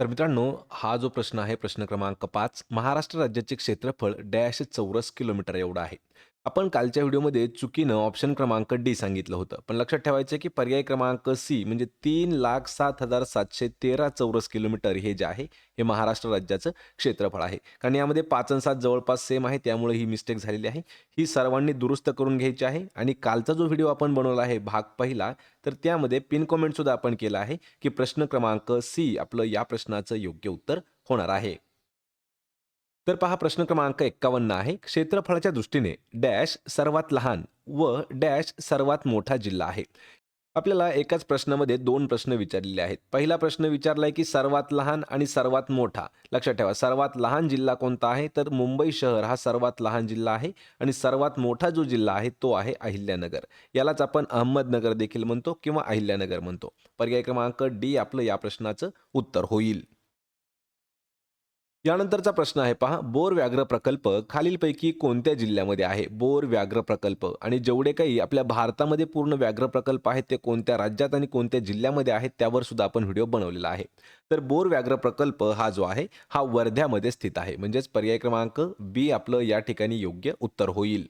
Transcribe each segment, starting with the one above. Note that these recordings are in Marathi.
तर मित्रांनो, हा जो प्रश्न आहे प्रश्न क्रमांक पाच महाराष्ट्र राज्याचे क्षेत्रफळ डॅश चौरस किलोमीटर एवढं आहे. आपण कालच्या व्हिडिओमध्ये चुकीनं ऑप्शन क्रमांक डी सांगितलं होतं. पण लक्षात ठेवायचं आहे की पर्याय क्रमांक सी म्हणजे 3,07,713 चौरस किलोमीटर हे जे आहे, हे महाराष्ट्र राज्याचं क्षेत्रफळ आहे. कारण यामध्ये पाच आणि सात जवळपास सेम आहे त्यामुळे ही मिस्टेक झालेली आहे. ही सर्वांनी दुरुस्त करून घ्यायची आहे आणि कालचा जो व्हिडिओ आपण बनवला आहे भाग पहिला, तर त्यामध्ये पिन कॉमेंटसुद्धा आपण केला आहे की प्रश्न क्रमांक सी आपलं या प्रश्नाचं योग्य उत्तर होणार आहे. तर पहा प्रश्न क्रमांक 51 आहे. क्षेत्रफळाच्या दृष्टीने डॅश सर्वात लहान व डॅश सर्वात मोठा जिल्हा आहे. आपल्याला एकाच प्रश्नामध्ये दोन प्रश्न विचारलेले आहेत. पहिला प्रश्न विचारलाय की सर्वात लहान आणि सर्वात मोठा. लक्षात ठेवा सर्वात लहान जिल्हा कोणता आहे? तर मुंबई शहर हा सर्वात लहान जिल्हा आहे आणि सर्वात मोठा जो जिल्हा आहे तो आहे अहिल्यानगर. यालाच आपण अहमदनगर देखील म्हणतो किंवा अहिल्यानगर म्हणतो. पर्याय क्रमांक डी आपलं या प्रश्नाचं उत्तर होईल. यानंतरचा प्रश्न आहे पहा बोर व्याघ्र प्रकल्प खालीलपैकी कोणत्या जिल्ह्यामध्ये आहे? बोर व्याघ्र प्रकल्प आणि जेवढे काही आपल्या भारतामध्ये पूर्ण व्याघ्र प्रकल्प आहेत ते कोणत्या राज्यात आणि कोणत्या जिल्ह्यामध्ये आहेत त्यावर सुद्धा आपण व्हिडिओ बनवलेला आहे. तर बोर व्याघ्र प्रकल्प हा जो आहे हा वर्ध्यामध्ये स्थित आहे. म्हणजेच पर्याय क्रमांक बी आपलं या ठिकाणी योग्य उत्तर होईल.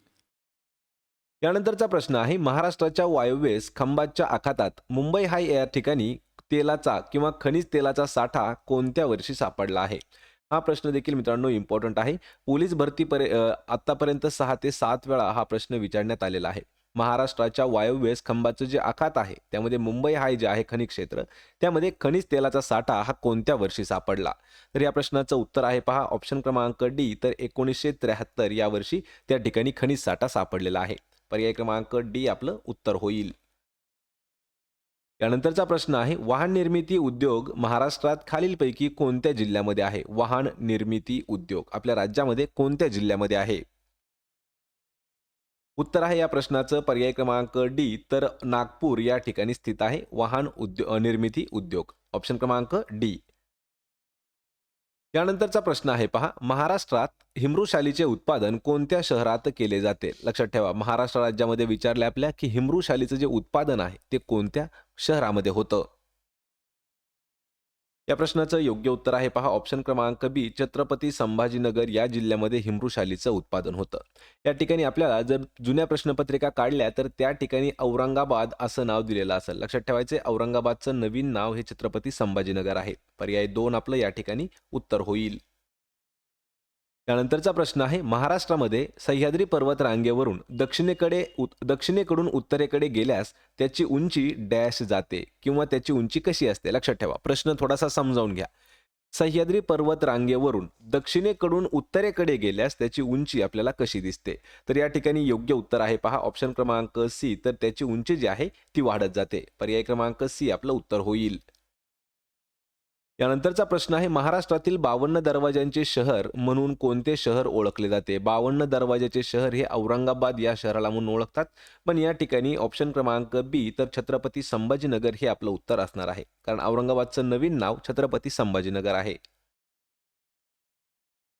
यानंतरचा प्रश्न आहे महाराष्ट्राच्या वायव्येस खंबाच्या आखातात मुंबई हा या ठिकाणी तेलाचा किंवा खनिज तेलाचा साठा कोणत्या वर्षी सापडला आहे? हा प्रश्न देखील मित्रांनो इम्पॉर्टंट आहे. पोलीस भरतीपरे अ, आत्तापर्यंत सहा ते सात वेळा हा प्रश्न विचारण्यात आलेला आहे. महाराष्ट्राच्या वायव्येस खंभाचं जे आखात आहे त्यामध्ये मुंबई हा जे आहे खनिज क्षेत्र त्यामध्ये खनिज तेलाचा साठा हा कोणत्या वर्षी सापडला? तर या प्रश्नाचं उत्तर आहे पहा ऑप्शन क्रमांक डी तर 1973 या वर्षी त्या ठिकाणी खनिज साठा सापडलेला आहे. पर्याय क्रमांक डी आपलं उत्तर होईल. यानंतरचा प्रश्न आहे वाहन निर्मिती उद्योग महाराष्ट्रात खालीलपैकी कोणत्या जिल्ह्यामध्ये आहे? वाहन निर्मिती उद्योग आपल्या राज्यामध्ये कोणत्या जिल्ह्यामध्ये आहे? उत्तर आहे या प्रश्नाचं पर्याय क्रमांक डी तर नागपूर या ठिकाणी स्थित आहे वाहन उद्यो निर्मिती उद्योग. ऑप्शन क्रमांक डी. यानंतरचा प्रश्न आहे पहा महाराष्ट्रात हिमरू उत्पादन कोणत्या शहरात केले जाते? लक्षात ठेवा महाराष्ट्र राज्यामध्ये विचारले आपल्या की हिमरू शालीचं जे उत्पादन आहे ते कोणत्या शहरामध्ये होतं? या प्रश्नाचं योग्य उत्तर आहे पहा ऑप्शन क्रमांक बी छत्रपती संभाजीनगर या जिल्ह्यामध्ये हिमृशालीचं उत्पादन होतं. या ठिकाणी आपल्याला जर जुन्या प्रश्नपत्रिका काढल्या तर त्या ठिकाणी औरंगाबाद असं नाव दिलेलं असेल. लक्षात ठेवायचं औरंगाबादचं नवीन नाव हे छत्रपती संभाजीनगर आहे. पर्याय दोन आपलं या ठिकाणी उत्तर होईल. त्यानंतरचा प्रश्न आहे महाराष्ट्रामध्ये सह्याद्री पर्वत रांगेवरून दक्षिणेकडे दक्षिणेकडून उत्तरेकडे गेल्यास त्याची उंची डॅश जाते किंवा त्याची उंची कशी असते? लक्षात ठेवा. प्रश्न थोडासा समजावून घ्या. सह्याद्री पर्वत रांगेवरून दक्षिणेकडून उत्तरेकडे गेल्यास त्याची उंची आपल्याला कशी दिसते? तर या ठिकाणी योग्य उत्तर आहे पहा. ऑप्शन क्रमांक सी. तर त्याची उंची जी आहे ती वाढत जाते. पर्याय क्रमांक सी आपलं उत्तर होईल. यानंतरचा प्रश्न आहे महाराष्ट्रातील बावन्न दरवाज्यांचे शहर म्हणून कोणते शहर ओळखले जाते? बावन्न दरवाज्याचे शहर हे औरंगाबाद या शहराला म्हणून ओळखतात. पण या ठिकाणी ऑप्शन क्रमांक बी तर छत्रपती संभाजीनगर हे आपलं उत्तर असणार आहे. कारण औरंगाबादचं नवीन नाव छत्रपती संभाजीनगर आहे.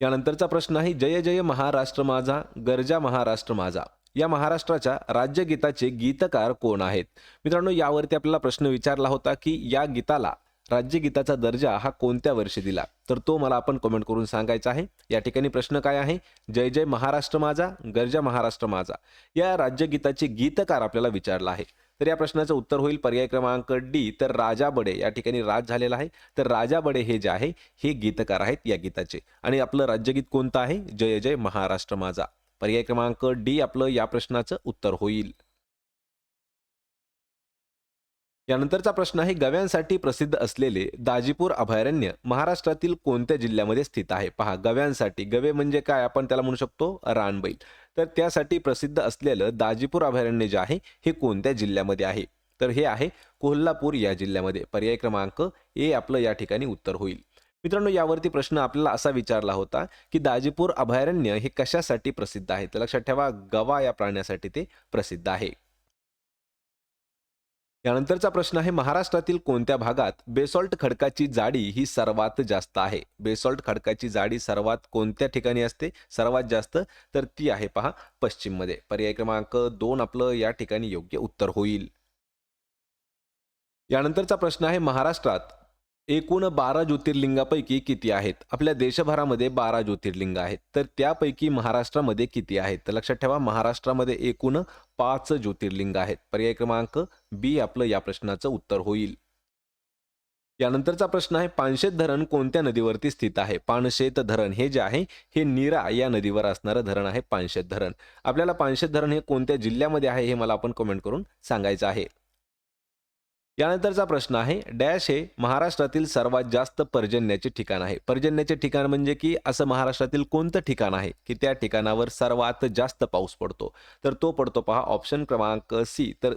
यानंतरचा प्रश्न आहे जय जय महाराष्ट्र माझा गरजा महाराष्ट्र माझा. या महाराष्ट्राच्या राज्यगीताचे गीतकार कोण आहेत? मित्रांनो यावरती आपल्याला प्रश्न विचारला होता की या गीताला राज्यगीताचा दर्जा हा कोणत्या वर्षी दिला? तर तो मला आपण कमेंट करून सांगायचा आहे. या ठिकाणी प्रश्न काय आहे? जय जय महाराष्ट्र माझा गर्जा महाराष्ट्र माझा. या राज्यगीताचे गीतकार आपल्याला विचारला आहे. तर या प्रश्नाचं उत्तर होईल पर्याय क्रमांक डी. तर राजा बडे या ठिकाणी राज झालेला आहे. तर राजा बडे हे जे आहे हे गीतकार आहेत या गीताचे. आणि आपलं राज्यगीत कोणतं आहे? जय जय महाराष्ट्र माझा. पर्याय क्रमांक डी आपलं या प्रश्नाचं उत्तर होईल. यानंतरचा प्रश्न आहे गव्यांसाठी प्रसिद्ध असलेले दाजीपूर अभयारण्य महाराष्ट्रातील कोणत्या जिल्ह्यामध्ये स्थित आहे? पहा गव्यांसाठी. गवे म्हणजे काय? आपण त्याला म्हणू शकतो रानबैल. तर त्यासाठी प्रसिद्ध असलेलं दाजीपूर अभयारण्य जे आहे हे कोणत्या जिल्ह्यामध्ये आहे? तर हे आहे कोल्हापूर या जिल्ह्यामध्ये. पर्याय क्रमांक ए आपलं या ठिकाणी उत्तर होईल. मित्रांनो यावरती प्रश्न आपल्याला असा विचारला होता की दाजीपूर अभयारण्य हे कशासाठी प्रसिद्ध आहे? तर लक्षात ठेवा गवा या प्राण्यासाठी ते प्रसिद्ध आहे. यानंतरचा प्रश्न आहे महाराष्ट्रातील कोणत्या भागात बेसॉल्ट खडकाची जाडी ही सर्वात जास्त आहे? बेसॉल्ट खडकाची जाडी सर्वात कोणत्या ठिकाणी असते? सर्वात जास्त तर ती आहे पहा पश्चिममध्ये. पर्याय क्रमांक दोन आपलं या ठिकाणी योग्य उत्तर होईल. यानंतरचा प्रश्न आहे महाराष्ट्रात एकूण बारा ज्योतिर्लिंगापैकी किती आहेत? आपल्या देशभरामध्ये बारा ज्योतिर्लिंग आहेत. तर त्यापैकी महाराष्ट्रामध्ये किती आहेत? तर लक्षात ठेवा महाराष्ट्रामध्ये एकूण पाच ज्योतिर्लिंग आहेत. पर्याय क्रमांक बी आपलं या प्रश्नाचं उत्तर होईल. यानंतरचा प्रश्न आहे पानशेत धरण कोणत्या नदीवरती स्थित आहे? पानशेत धरण हे जे आहे हे नीरा या नदीवर असणारं धरण आहे पानशेत धरण. आपल्याला पानशेत धरण हे कोणत्या जिल्ह्यामध्ये आहे हे मला आपण कमेंट करून सांगायचं आहे. यानंतरचा प्रश्न आहे डॅश हे महाराष्ट्रातील सर्वात जास्त पर्जन्याचे ठिकाण आहे. पर्जन्याचे ठिकाण म्हणजे की असं महाराष्ट्रातील कोणतं ठिकाण आहे की त्या ठिकाणावर सर्वात जास्त पाऊस पडतो? तर तो पडतो पहा ऑप्शन क्रमांक सी. तर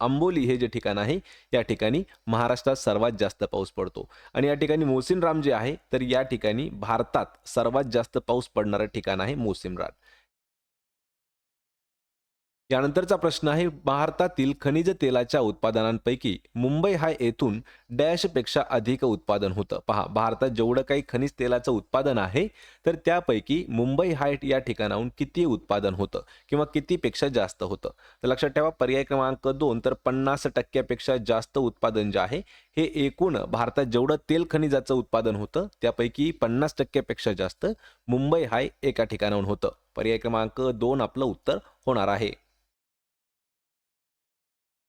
आंबोली हे जे ठिकाण आहे या ठिकाणी महाराष्ट्रात सर्वात जास्त पाऊस पडतो. आणि या ठिकाणी मोसिनराम जे आहे तर या ठिकाणी भारतात सर्वात जास्त पाऊस पडणारं ठिकाण आहे मोसिनराम यानंतरचा प्रश्न आहे भारतातील खनिज तेलाच्या उत्पादनांपैकी मुंबई हा येथून डॅशपेक्षा अधिक उत्पादन होतं. पहा भारतात जेवढं काही खनिज तेलाचं उत्पादन आहे तर त्यापैकी मुंबई हा या ठिकाणाहून किती उत्पादन होतं किंवा कितीपेक्षा जास्त होतं? तर लक्षात ठेवा पर्याय क्रमांक दोन तर पन्नास टक्क्यापेक्षा जास्त उत्पादन जे आहे हे एकूण भारतात जेवढं तेल खनिजाचं उत्पादन होतं त्यापैकी पन्नास टक्क्यापेक्षा जास्त मुंबई हाय एका ठिकाणाहून होतं. पर्याय क्रमांक दोन आपलं उत्तर होणार आहे.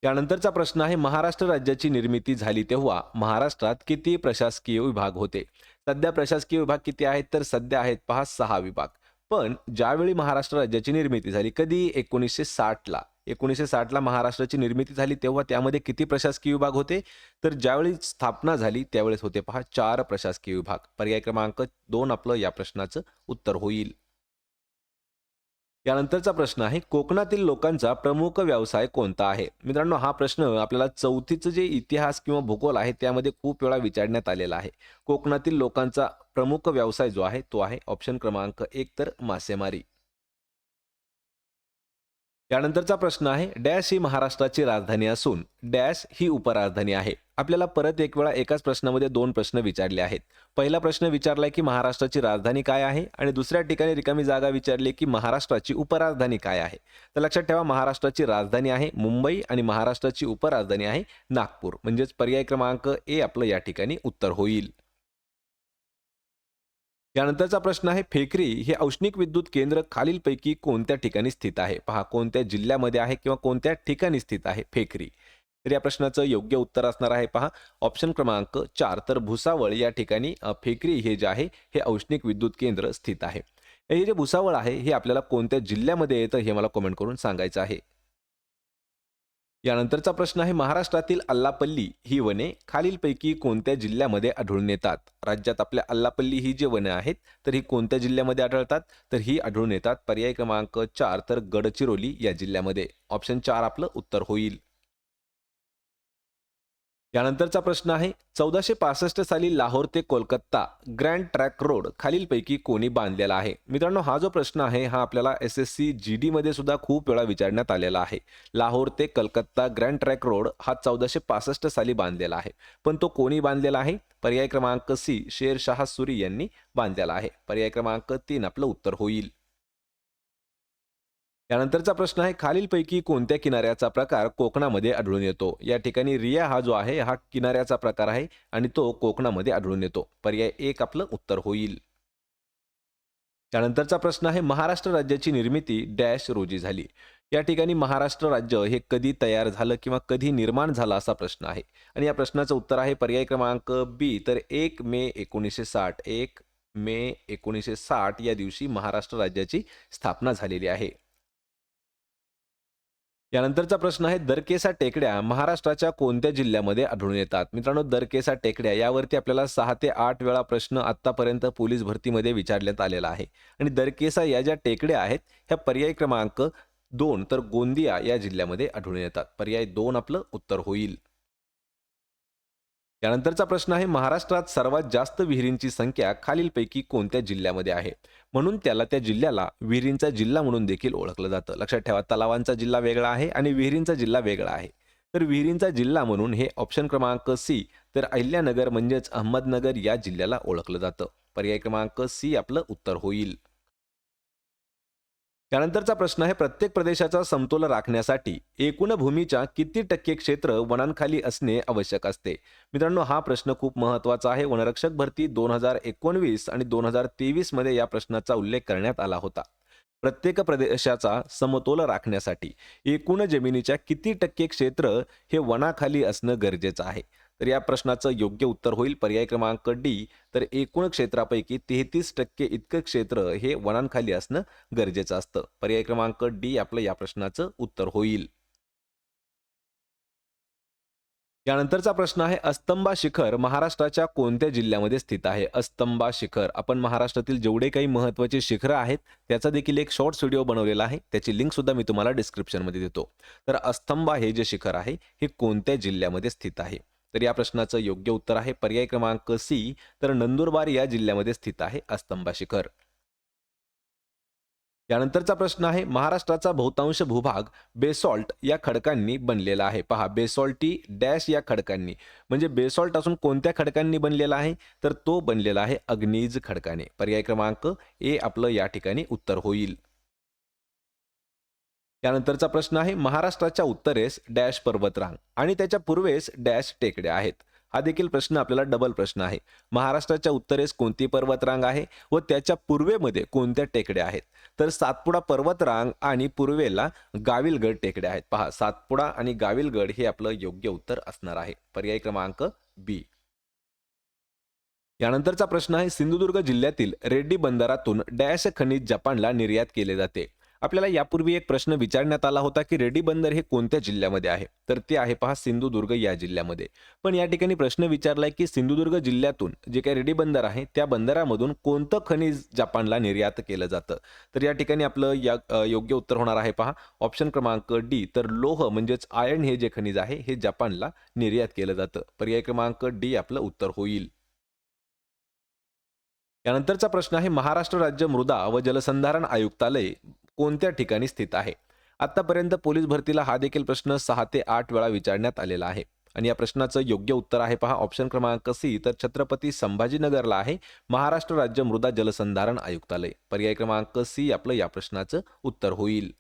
यानंतरचा प्रश्न आहे महाराष्ट्र राज्याची निर्मिती झाली तेव्हा महाराष्ट्रात किती प्रशासकीय विभाग होते? सध्या प्रशासकीय विभाग किती आहेत? तर सध्या आहेत पहा सहा विभाग. पण ज्यावेळी महाराष्ट्र राज्याची निर्मिती झाली कधी? एकोणीसशे साठला. एकोणीसशे साठला महाराष्ट्राची निर्मिती झाली तेव्हा त्यामध्ये किती प्रशासकीय विभाग होते? तर ज्यावेळी स्थापना झाली त्यावेळेस होते पहा चार प्रशासकीय विभाग. पर्याय क्रमांक दोन आपलं या प्रश्नाचं उत्तर होईल. यानंतरचा प्रश्न आहे कोकणातील लोकांचा प्रमुख व्यवसाय कोणता आहे? मित्रांनो हा प्रश्न आपल्याला चौथीचं जे इतिहास किंवा भूगोल आहे त्यामध्ये खूप वेळा विचारण्यात आलेला आहे. कोकणातील लोकांचा प्रमुख व्यवसाय जो आहे तो आहे ऑप्शन क्रमांक एक तर मासेमारी. यानंतरचा प्रश्न आहे डॅश ही महाराष्ट्राची राजधानी असून डॅश ही उपराजधानी आहे. आपल्याला परत एक वेळा एकाच प्रश्नामध्ये दोन प्रश्न विचारले आहेत. पहिला प्रश्न विचारलाय की महाराष्ट्राची राजधानी काय आहे आणि दुसऱ्या ठिकाणी रिकामी जागा विचारली की महाराष्ट्राची उपराजधानी काय आहे. तर लक्षात ठेवा महाराष्ट्राची राजधानी आहे मुंबई आणि महाराष्ट्राची उपराजधानी आहे नागपूर. म्हणजेच पर्याय क्रमांक ए आपलं या ठिकाणी उत्तर होईल. यानंतरचा प्रश्न आहे फेकरी हे औष्णिक विद्युत केंद्र खालीलपैकी कोणत्या ठिकाणी स्थित आहे? पहा कोणत्या जिल्ह्यामध्ये आहे किंवा कोणत्या ठिकाणी स्थित आहे फेकरी? तर या प्रश्नाचं योग्य उत्तर असणार आहे पहा. ऑप्शन क्रमांक चार तर भुसावळ या ठिकाणी फेकरी हे जे आहे हे औष्णिक विद्युत केंद्र स्थित आहे. हे जे भुसावळ आहे हे आपल्याला कोणत्या जिल्ह्यामध्ये येतं हे मला कमेंट करून सांगायचं आहे. यानंतरचा प्रश्न आहे महाराष्ट्रातील अल्लापल्ली ही वने खालीलपैकी कोणत्या जिल्ह्यामध्ये आढळून येतात? राज्यात आपल्या अल्लापल्ली ही जी वने आहेत तर ही कोणत्या जिल्ह्यामध्ये आढळतात? तर ही आढळून येतात पर्याय क्रमांक चार तर गडचिरोली या जिल्ह्यामध्ये. ऑप्शन चार आपलं उत्तर होईल. यानंतरचा प्रश्न आहे चौदाशे पासष्ट साली लाहोर ते कोलकाता ग्रँड ट्रॅक रोड खालीलपैकी कोणी बांधलेला आहे? मित्रांनो हा जो प्रश्न आहे हा आपल्याला S S C G D मध्ये सुद्धा खूप वेळा विचारण्यात आलेला आहे. लाहोर ते कलकत्ता ग्रँड ट्रॅक रोड हा चौदाशे पासष्ट साली बांधलेला आहे. पण तो कोणी बांधलेला आहे? पर्याय क्रमांक सी शेरशाह सुरी यांनी बांधलेला आहे. पर्याय क्रमांक तीन आपलं उत्तर होईल. यानंतरचा प्रश्न आहे खालीलपैकी कोणत्या किनाऱ्याचा प्रकार कोकणामध्ये आढळून येतो? या ठिकाणी रिया हा जो आहे हा किनाऱ्याचा प्रकार आहे आणि तो कोकणामध्ये आढळून येतो. पर्याय एक आपलं उत्तर होईल. त्यानंतरचा प्रश्न आहे महाराष्ट्र राज्याची निर्मिती डॅश रोजी झाली. या ठिकाणी महाराष्ट्र राज्य हे कधी तयार झालं किंवा कधी निर्माण झालं असा प्रश्न आहे. आणि या प्रश्नाचं उत्तर आहे पर्याय क्रमांक बी. तर एक मे एकोणीसशे साठ एक मे एकोणीसशे साठ या दिवशी महाराष्ट्र राज्याची स्थापना झालेली आहे. यानंतरचा प्रश्न आहे दरकेसा टेकड्या महाराष्ट्राच्या कोणत्या जिल्ह्यामध्ये आढळून येतात? मित्रांनो दरकेसा टेकड्या यावरती आपल्याला सहा ते आठ वेळा प्रश्न आतापर्यंत पोलीस भरतीमध्ये विचारण्यात आलेला आहे. आणि दरकेसा या ज्या टेकड्या आहेत ह्या पर्याय क्रमांक दोन तर गोंदिया या जिल्ह्यामध्ये आढळून येतात. पर्याय दोन आपलं उत्तर होईल. यानंतरचा प्रश्न आहे महाराष्ट्रात सर्वात जास्त विहिरींची संख्या खालीलपैकी कोणत्या जिल्ह्यामध्ये आहे? म्हणून त्याला त्या जिल्ह्याला विहिरींचा जिल्हा म्हणून देखील ओळखलं जातं. लक्षात ठेवा तलावांचा जिल्हा वेगळा आहे आणि विहिरींचा जिल्हा वेगळा आहे. तर विहिरींचा जिल्हा म्हणून हे ऑप्शन क्रमांक सी तर अहिल्यानगर म्हणजेच अहमदनगर या जिल्ह्याला ओळखलं जातं. पर्याय क्रमांक सी आपलं उत्तर होईल. त्यानंतरचा प्रश्न आहे प्रत्येक प्रदेशाचा समतोल राखण्यासाठी एकूण भूमीच्या किती टक्के क्षेत्र वनांखाली असणे आवश्यक असते? मित्रांनो हा प्रश्न खूप महत्त्वाचा आहे. वनरक्षक भरती दोन हजार एकोणवीस आणि दोन हजार तेवीसमध्ये या प्रश्नाचा उल्लेख करण्यात आला होता. प्रत्येक प्रदेशाचा समतोल राखण्यासाठी एकूण जमिनीच्या किती टक्के क्षेत्र हे वनाखाली असणं गरजेचं आहे? तर या प्रश्नाचं योग्य उत्तर होईल. पर्याय क्रमांक डी तर एकूण क्षेत्रापैकी तेहतीस टक्के इतकं क्षेत्र हे वनांखाली असणं गरजेचं असतं. पर्याय क्रमांक डी आपलं या प्रश्नाचं उत्तर होईल. यानंतरचा प्रश्न आहे अस्तंबा शिखर महाराष्ट्राच्या कोणत्या जिल्ह्यामध्ये स्थित आहे? अस्तंबा शिखर आपण महाराष्ट्रातील जेवढे काही महत्त्वाचे शिखरं आहेत त्याचा देखील एक शॉर्ट्स व्हिडिओ बनवलेला आहे. त्याची लिंक सुद्धा मी तुम्हाला डिस्क्रिप्शनमध्ये देतो. तर अस्तंबा हे जे शिखर आहे हे कोणत्या जिल्ह्यामध्ये स्थित आहे? तर या प्रश्नाचं योग्य उत्तर आहे पर्याय क्रमांक सी. तर नंदुरबार या जिल्ह्यामध्ये स्थित आहे अस्तंबा शिखर. यानंतरचा प्रश्न आहे महाराष्ट्राचा बहुतांश भूभाग बेसॉल्ट या खडकांनी बनलेला आहे. पहा बेसॉल्टी डॅश या खडकांनी. म्हणजे बेसॉल्ट असून कोणत्या खडकांनी बनलेला आहे? तर तो बनलेला आहे अग्निज खडकाने. पर्याय क्रमांक ए आपलं या ठिकाणी उत्तर होईल. यानंतरचा प्रश्न आहे महाराष्ट्राच्या उत्तरेस डॅश पर्वतरांग आणि त्याच्या पूर्वेस डॅश टेकड्या आहेत. हा देखील प्रश्न आपल्याला डबल प्रश्न आहे. महाराष्ट्राच्या उत्तरेस कोणती पर्वतरांग आहे व त्याच्या पूर्वेमध्ये कोणत्या टेकड्या आहेत? तर सातपुडा पर्वतरांग आणि पूर्वेला गाविलगड टेकड्या आहेत. पहा सातपुडा आणि गाविलगड हे आपलं योग्य उत्तर असणार आहे. पर्याय क्रमांक बी. यानंतरचा प्रश्न आहे सिंधुदुर्ग जिल्ह्यातील रेड्डी बंदरातून डॅश खनिज जपानला निर्यात केले जाते. आपल्याला यापूर्वी एक प्रश्न विचारण्यात आला होता की रेड्डी बंदर हे कोणत्या जिल्ह्यामध्ये आहे? तर ते आहे पहा सिंधुदुर्ग या जिल्ह्यामध्ये. पण या ठिकाणी प्रश्न विचारलाय की सिंधुदुर्ग जिल्ह्यातून जे काही रेड्डी बंदर आहे त्या बंदरामधून कोणतं खनिज जपानला निर्यात केलं जातं? तर या ठिकाणी आपलं या योग्य उत्तर होणार आहे पहा. ऑप्शन क्रमांक डी तर लोह म्हणजेच आयर्न हे जे खनिज आहे हे जपानला निर्यात केलं जातं. पर्याय क्रमांक डी आपलं उत्तर होईल. यानंतरचा प्रश्न आहे महाराष्ट्र राज्य मृदा व जलसंधारण आयुक्तालय कोणत्या ठिकाणी स्थित आहे? आतापर्यंत पोलीस भरतीला हा देखील प्रश्न सहा ते आठ वेळा विचारण्यात आलेला आहे. आणि या प्रश्नाचं योग्य उत्तर आहे पहा ऑप्शन क्रमांक सी तर छत्रपती संभाजीनगरला आहे महाराष्ट्र राज्य मृदा जलसंधारण आयुक्तालय. पर्याय क्रमांक सी आपलं या प्रश्नाचं उत्तर होईल.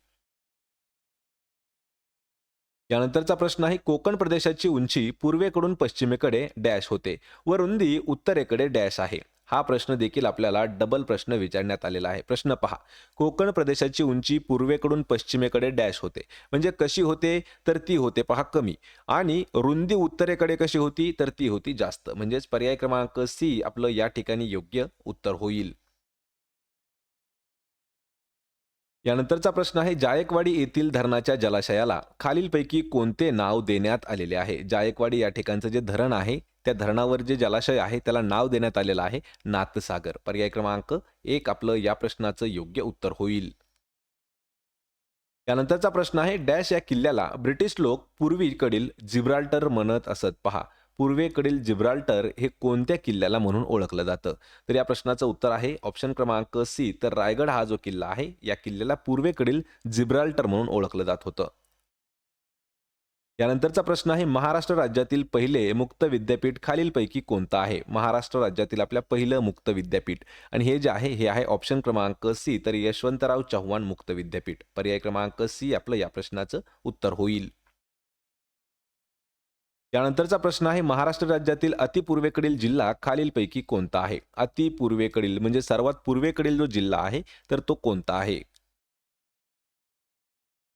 यानंतरचा प्रश्न आहे कोकण प्रदेशाची उंची पूर्वेकडून पश्चिमेकडे डॅश होते. व रुंदी उत्तरेकडे डॅश आहे. हा प्रश्न देखील आपल्याला डबल प्रश्न विचारण्यात आलेला आहे. प्रश्न पहा. कोकण प्रदेशाची उंची पूर्वेकडून पश्चिमेकडे डॅश होते. म्हणजे कशी होते? तर ती होते पहा कमी. आणि रुंदी उत्तरेकडे कशी होती? तर ती होती जास्त. म्हणजेच पर्याय क्रमांक सी आपलं या ठिकाणी योग्य उत्तर होईल. यानंतरचा प्रश्न आहे जायकवाडी येथील धरणाच्या जलाशयाला खालीलपैकी कोणते नाव देण्यात आलेले आहे? जायकवाडी या ठिकाणचं जे धरण आहे त्या धरणावर जे जलाशय आहे त्याला नाव देण्यात आलेलं आहे नाथसागर. पर्याय क्रमांक एक आपलं या प्रश्नाचं योग्य उत्तर होईल. त्यानंतरचा प्रश्न आहे डॅश या किल्ल्याला ब्रिटिश लोक पूर्वीकडील जिब्राल्टर म्हणत असत. पहा पूर्वेकडील जिब्राल्टर हे कोणत्या किल्ल्याला म्हणून ओळखलं जातं? तर या प्रश्नाचं उत्तर आहे ऑप्शन क्रमांक सी. तर रायगड हा जो किल्ला आहे या किल्ल्याला पूर्वेकडील जिब्राल्टर म्हणून ओळखलं जात होतं. यानंतरचा प्रश्न आहे महाराष्ट्र राज्यातील पहिले मुक्त विद्यापीठ खालीलपैकी कोणतं आहे? महाराष्ट्र राज्यातील आपल्या पहिलं मुक्त विद्यापीठ. आणि हे जे आहे हे आहे ऑप्शन क्रमांक सी. तर यशवंतराव चव्हाण मुक्त विद्यापीठ. पर्याय क्रमांक सी आपलं या प्रश्नाचं उत्तर होईल. यानंतरचा प्रश्न आहे महाराष्ट्र राज्यातील अतिपूर्वेकडील जिल्हा खालीलपैकी कोणता आहे? अतिपूर्वेकडील म्हणजे सर्वात पूर्वेकडील जो जिल्हा आहे तर तो कोणता आहे?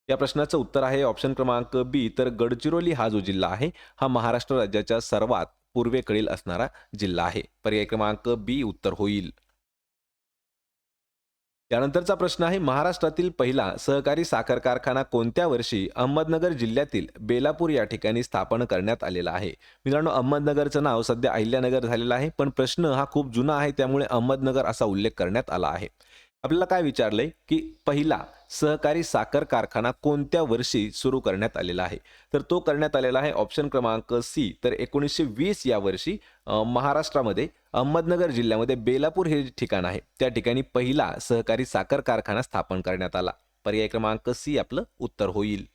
या प्रश्नाचं उत्तर आहे ऑप्शन क्रमांक बी. तर गडचिरोली हा जो जिल्हा आहे हा महाराष्ट्र राज्याच्या सर्वात पूर्वेकडील असणारा जिल्हा आहे. पर्याय क्रमांक बी उत्तर होईल. त्यानंतरचा प्रश्न आहे महाराष्ट्रातील पहिला सहकारी साखर कारखाना कोणत्या वर्षी अहमदनगर जिल्ह्यातील बेलापूर या ठिकाणी स्थापन करण्यात आलेला आहे? मित्रांनो अहमदनगरचं नाव सध्या अहिल्यानगर झालेलं आहे पण प्रश्न हा खूप जुना आहे त्यामुळे अहमदनगर असा उल्लेख करण्यात आला आहे. आपल्याला काय विचारलंय की पहिला सहकारी साखर कारखाना कोणत्या वर्षी सुरू करण्यात आलेला आहे? तर तो करण्यात आलेला आहे ऑप्शन क्रमांक सी. तर एकोणीसशे वीस या वर्षी महाराष्ट्रामध्ये अहमदनगर जिल्ह्यामध्ये बेलापूर हे जे ठिकाण आहे. त्या ठिकाणी पहिला सहकारी साखर कारखाना स्थापन करण्यात आला. पर्याय क्रमांक सी आपलं उत्तर होईल.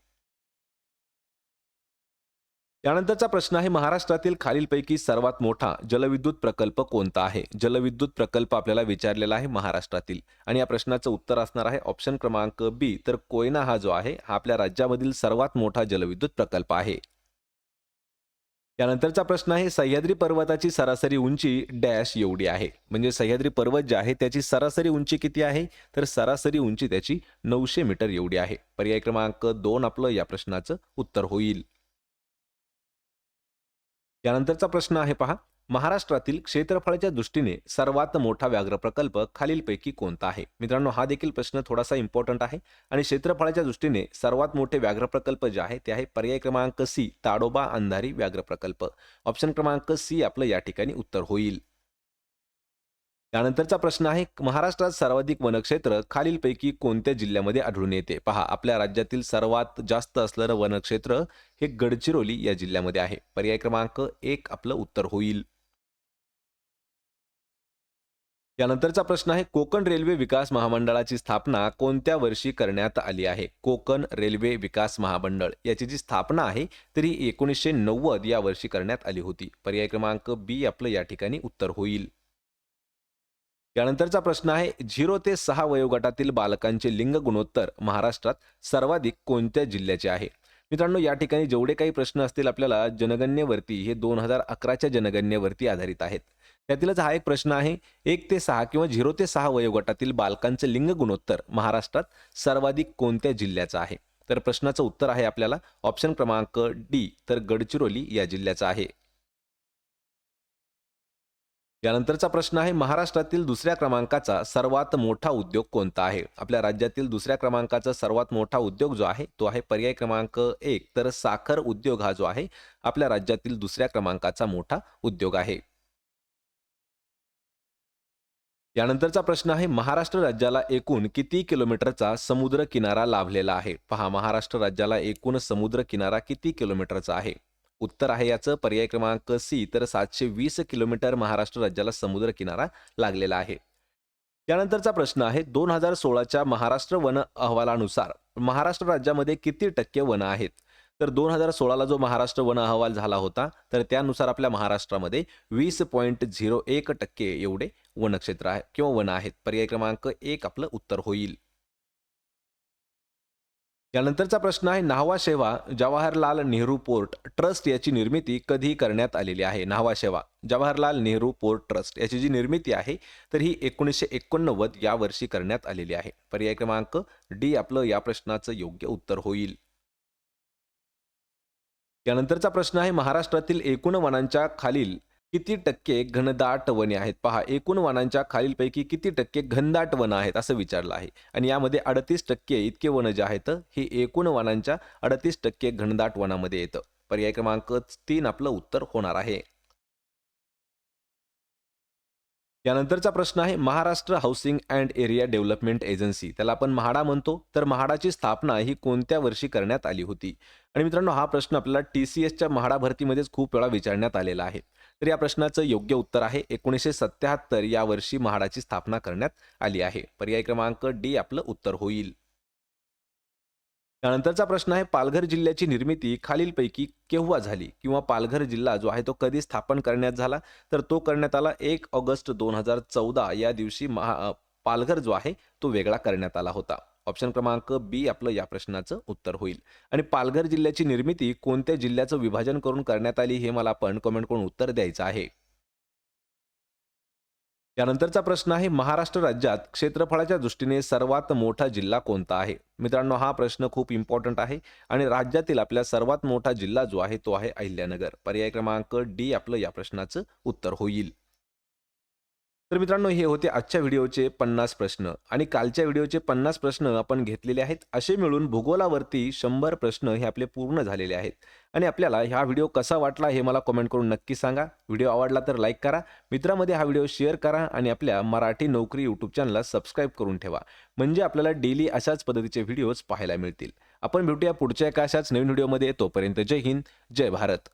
त्यानंतरचा प्रश्न आहे महाराष्ट्रातील खालीलपैकी सर्वात मोठा जलविद्युत प्रकल्प कोणता आहे? जलविद्युत प्रकल्प आपल्याला विचारलेला आहे महाराष्ट्रातील. आणि या प्रश्नाचं उत्तर असणार आहे ऑप्शन क्रमांक बी तर कोयना हा जो आहे हा आपल्या राज्यामधील सर्वात मोठा जलविद्युत प्रकल्प आहे. त्यानंतरचा प्रश्न आहे सह्याद्री पर्वताची सरासरी उंची डॅश एवढी आहे. म्हणजे सह्याद्री पर्वत जे आहे त्याची सरासरी उंची किती आहे? तर सरासरी उंची त्याची नऊशे मीटर एवढी आहे. पर्याय क्रमांक दोन आपलं या प्रश्नाचं उत्तर होईल. यानंतरचा प्रश्न आहे पहा. महाराष्ट्रातील क्षेत्रफळाच्या दृष्टीने सर्वात मोठा व्याघ्र प्रकल्प खालीलपैकी कोणता आहे? मित्रांनो हा देखील प्रश्न थोडासा इम्पॉर्टंट आहे. आणि क्षेत्रफळाच्या दृष्टीने सर्वात मोठे व्याघ्र प्रकल्प जे आहे ते आहे पर्याय क्रमांक सी ताडोबा अंधारी व्याघ्र प्रकल्प. ऑप्शन क्रमांक सी आपलं या ठिकाणी उत्तर होईल. त्यानंतरचा प्रश्न आहे महाराष्ट्रात सर्वाधिक वनक्षेत्र खालीलपैकी कोणत्या जिल्ह्यामध्ये आढळून येते? पहा आपल्या राज्यातील सर्वात जास्त असलेलं वनक्षेत्र हे गडचिरोली या जिल्ह्यामध्ये आहे. पर्याय क्रमांक एक आपलं उत्तर होईल. यानंतरचा प्रश्न आहे कोकण रेल्वे विकास महामंडळाची स्थापना कोणत्या वर्षी करण्यात आली आहे? कोकण रेल्वे विकास महामंडळ याची जी स्थापना आहे तरी एकोणीसशे नव्वद या वर्षी करण्यात आली होती. पर्याय क्रमांक बी आपलं या ठिकाणी उत्तर होईल. यानंतरचा प्रश्न आहे झिरो ते सहा वयोगटातील बालकांचे लिंग गुणोत्तर महाराष्ट्रात सर्वाधिक कोणत्या जिल्ह्याचे आहे? मित्रांनो या ठिकाणी जेवढे काही प्रश्न असतील आपल्याला जनगणनेवरती हे दोन हजार अकराच्या जनगणनेवरती आधारित आहेत. त्यातीलच हा एक प्रश्न आहे एक ते सहा किंवा झिरो ते सहा वयोगटातील बालकांचे लिंग गुणोत्तर महाराष्ट्रात सर्वाधिक कोणत्या जिल्ह्याचं आहे? तर प्रश्नाचं उत्तर आहे आपल्याला ऑप्शन क्रमांक डी तर गडचिरोली या जिल्ह्याचं आहे. यानंतरचा प्रश्न आहे महाराष्ट्रातील दुसऱ्या क्रमांकाचा सर्वात मोठा उद्योग कोणता आहे? आपल्या राज्यातील दुसऱ्या क्रमांकाचा सर्वात मोठा उद्योग जो आहे तो आहे पर्याय क्रमांक एक. तर साखर उद्योग हा जो आहे आपल्या राज्यातील दुसऱ्या क्रमांकाचा मोठा उद्योग आहे. यानंतरचा प्रश्न आहे महाराष्ट्र राज्याला एकूण किती किलोमीटरचा समुद्र किनारा लाभलेला आहे? पहा महाराष्ट्र राज्याला एकूण समुद्र किनारा किती किलोमीटरचा आहे? उत्तर आहे याचं. पर्याय क्रमांक सी तर सातशे वीस किलोमीटर महाराष्ट्र राज्याला समुद्र किनारा लागलेला आहे. त्यानंतरचा प्रश्न आहे दोन हजार सोळाच्या महाराष्ट्र वन अहवालानुसार महाराष्ट्र राज्यामध्ये किती टक्के वन आहेत? तर दोन हजार सोळाला जो महाराष्ट्र वन अहवाल झाला होता तर त्यानुसार आपल्या महाराष्ट्रामध्ये वीस पॉईंट झिरो एक टक्के एवढे वनक्षेत्र आहे किंवा वन आहेत. पर्याय क्रमांक एक आपलं उत्तर होईल. यानंतरचा प्रश्न आहे न्हावा शेवा जवाहरलाल नेहरू पोर्ट ट्रस्ट याची निर्मिती कधी करण्यात आलेली आहे. न्हावा शेवा जवाहरलाल नेहरू पोर्ट ट्रस्ट याची जी निर्मिती आहे तर ही एकोणीसशे एकोणनव्वद या वर्षी करण्यात आलेली आहे. पर्याय क्रमांक डी आपलं या प्रश्नाचं योग्य उत्तर होईल. यानंतरचा प्रश्न आहे महाराष्ट्रातील एकूण वनांच्या खालील किती टक्के घनदाट वने आहेत? पहा एकूण वनांच्या खालीलपैकी किती टक्के घनदाट वन आहेत असं विचारलं आहे. आणि यामध्ये अडतीस टक्के इतके वन जे आहेत हे एकूण वनांच्या अडतीस टक्के घनदाट वनामध्ये येतं. पर्याय क्रमांक तीन आपलं उत्तर होणार आहे. यानंतरचा प्रश्न आहे Maharashtra housing and area development agency त्याला आपण म्हाडा म्हणतो. तर म्हाडाची स्थापना ही कोणत्या वर्षी करण्यात आली होती? आणि मित्रांनो हा प्रश्न आपल्याला टी सी एसच्या म्हाडा भरतीमध्येच खूप वेळा विचारण्यात आलेला आहे. तर या प्रश्नाचं योग्य उत्तर आहे. एकोणीसशे सत्याहत्तर या वर्षी म्हाडाची स्थापना करण्यात आली आहे. पर्याय क्रमांक डी आपलं उत्तर होईल. त्यानंतरचा प्रश्न आहे पालघर जिल्ह्याची निर्मिती खालीलपैकी केव्हा झाली? किंवा पालघर जिल्हा जो आहे तो कधी स्थापन करण्यात झाला? तर तो करण्यात आला एक ऑगस्ट दोन हजार चौदा. या दिवशी महा पालघर जो आहे तो वेगळा करण्यात आला होता. ऑप्शन क्रमांक बी आपलं या प्रश्नाचं उत्तर होईल. आणि पालघर जिल्ह्याची निर्मिती कोणत्या जिल्ह्याचं विभाजन करून करण्यात आली हे मला आपण कमेंट करून उत्तर द्यायचं आहे. त्यानंतरचा प्रश्न आहे महाराष्ट्र राज्यात क्षेत्रफळाच्या दृष्टीने सर्वात मोठा जिल्हा कोणता आहे? मित्रांनो हा प्रश्न खूप इम्पॉर्टंट आहे आणि राज्यातील आपल्या सर्वात मोठा जिल्हा जो आहे तो आहे अहिल्यानगर. पर्याय क्रमांक डी आपलं या प्रश्नाचं उत्तर होईल. तर मित्रांनो हे होते आजच्या व्हिडिओचे पन्नास प्रश्न. आणि कालच्या व्हिडिओचे पन्नास प्रश्न आपण घेतलेले आहेत. असे मिळून भूगोलावरती शंभर प्रश्न हे आपले पूर्ण झालेले आहेत. आणि आपल्याला हा व्हिडिओ कसा वाटला हे मला कमेंट करून नक्की सांगा. व्हिडिओ आवडला तर लाईक करा. मित्रामध्ये हा व्हिडिओ शेअर करा आणि आपल्या मराठी नोकरी यूट्यूब चॅनलला सबस्क्राईब करून ठेवा. म्हणजे आपल्याला डेली अशाच पद्धतीचे व्हिडिओज पाहायला मिळतील. आपण भेटूया पुढच्या एका अशाच नवीन व्हिडिओमध्ये तोपर्यंत जय हिंद जय भारत.